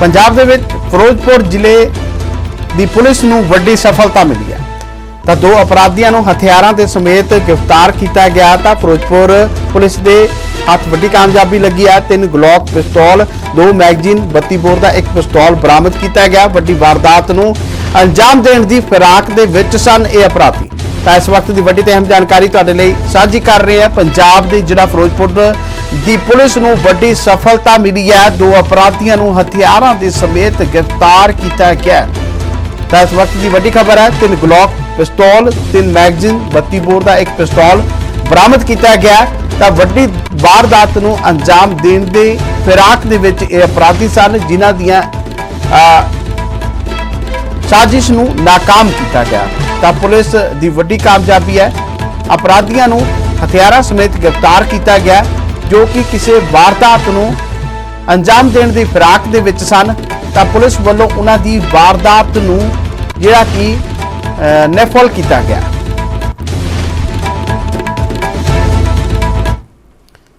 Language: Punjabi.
ਪੰਜਾਬ ਦੇ ਵਿੱਚ ਫਿਰੋਜ਼ਪੁਰ ਜ਼ਿਲ੍ਹੇ ਦੀ ਪੁਲਿਸ ਨੂੰ ਵੱਡੀ ਸਫਲਤਾ ਮਿਲੀ ਹੈ। ਤਾਂ ਦੋ ਅਪਰਾਧੀਆਂ ਨੂੰ ਹਥਿਆਰਾਂ ਦੇ ਸਮੇਤ ਗ੍ਰਿਫਤਾਰ ਕੀਤਾ ਗਿਆ ਤਾਂ ਫਿਰੋਜ਼ਪੁਰ ਪੁਲਿਸ ਦੇ ਹੱਥ ਵੱਡੀ ਕਾਮਯਾਬੀ ਲੱਗੀ ਹੈ। ਤਿੰਨ ਗਲੋਕ ਪਿਸਤੌਲ, ਦੋ ਮੈਗਜ਼ੀਨ 32 ਬੋਰ ਦਾ ਇੱਕ ਪਿਸਤੌਲ ਬਰਾਮਦ ਕੀਤਾ ਗਿਆ। ਵੱਡੀ ਵਾਰਦਾਤ ਨੂੰ ਅੰਜਾਮ ਦੇਣ ਦੀ ਫਿਰਾਕ ਦੇ ਵਿੱਚ ਸਨ ਇਹ ਅਪਰਾਧੀ। ਤਾਂ ਇਸ ਵਕਤ ਦੀ ਵੱਡੀ ਤੇ ਅਹਿਮ ਜਾਣਕਾਰੀ ਤੁਹਾਡੇ ਲਈ ਸਾਂਝੀ ਕਰ ਰਹੇ ਹਾਂ। ਪੰਜਾਬ ਦੇ ਜ਼ਿਲ੍ਹਾ ਫਿਰੋਜ਼ਪੁਰ ਦੀ ਪੁਲਿਸ ਨੂੰ ਵੱਡੀ ਸਫਲਤਾ ਮਿਲੀ ਹੈ। ਦੋ ਅਪਰਾਧੀਆਂ ਨੂੰ ਹਥਿਆਰਾਂ ਦੇ ਸਮੇਤ ਗ੍ਰਿਫਤਾਰ ਕੀਤਾ ਗਿਆ ਤਾਂ ਇਸ ਵਕਤ ਦੀ ਵੱਡੀ ਖਬਰ ਹੈ, ਤਿੰਨ ਗਲੋਕ ਪਿਸਤੌਲ, ਤਿੰਨ ਮੈਗਜ਼ੀਨ 32 ਬੋਰ ਦਾ ਇੱਕ ਪਿਸਤੌਲ ਬਰਾਮਦ ਕੀਤਾ ਗਿਆ ਤਾਂ ਵੱਡੀ ਵਾਰਦਾਤ ਨੂੰ ਅੰਜਾਮ ਦੇਣ ਦੇ ਫਿਰਾਕ ਦੇ ਵਿੱਚ ਇਹ ਅਪਰਾਧੀ ਸਨ, ਜਿਨ੍ਹਾਂ ਦੀਆਂ ਸਾਜ਼ਿਸ਼ ਨੂੰ ناکਾਮ ਕੀਤਾ ਗਿਆ ਤਾਂ ਪੁਲਿਸ ਦੀ ਵੱਡੀ ਕਾਮਯਾਬੀ ਹੈ। ਅਪਰਾਧੀਆਂ ਨੂੰ ਹਥਿਆਰਾਂ ਸਮੇਤ ਗ੍ਰਿਫਤਾਰ ਕੀਤਾ ਗਿਆ ਜੋ ਕਿ ਕਿਸੇ ਵਾਰਦਾਤ ਨੂੰ ਅੰਜਾਮ ਦੇਣ ਦੀ ਫਿਰਾਕ ਦੇ ਵਿੱਚ ਸਨ, ਤਾਂ ਪੁਲਿਸ ਵੱਲੋਂ ਉਹਨਾਂ ਦੀ ਵਾਰਦਾਤ ਨੂੰ ਜਿਹੜਾ ਕਿ ਨੈਫਲ ਕੀਤਾ ਗਿਆ।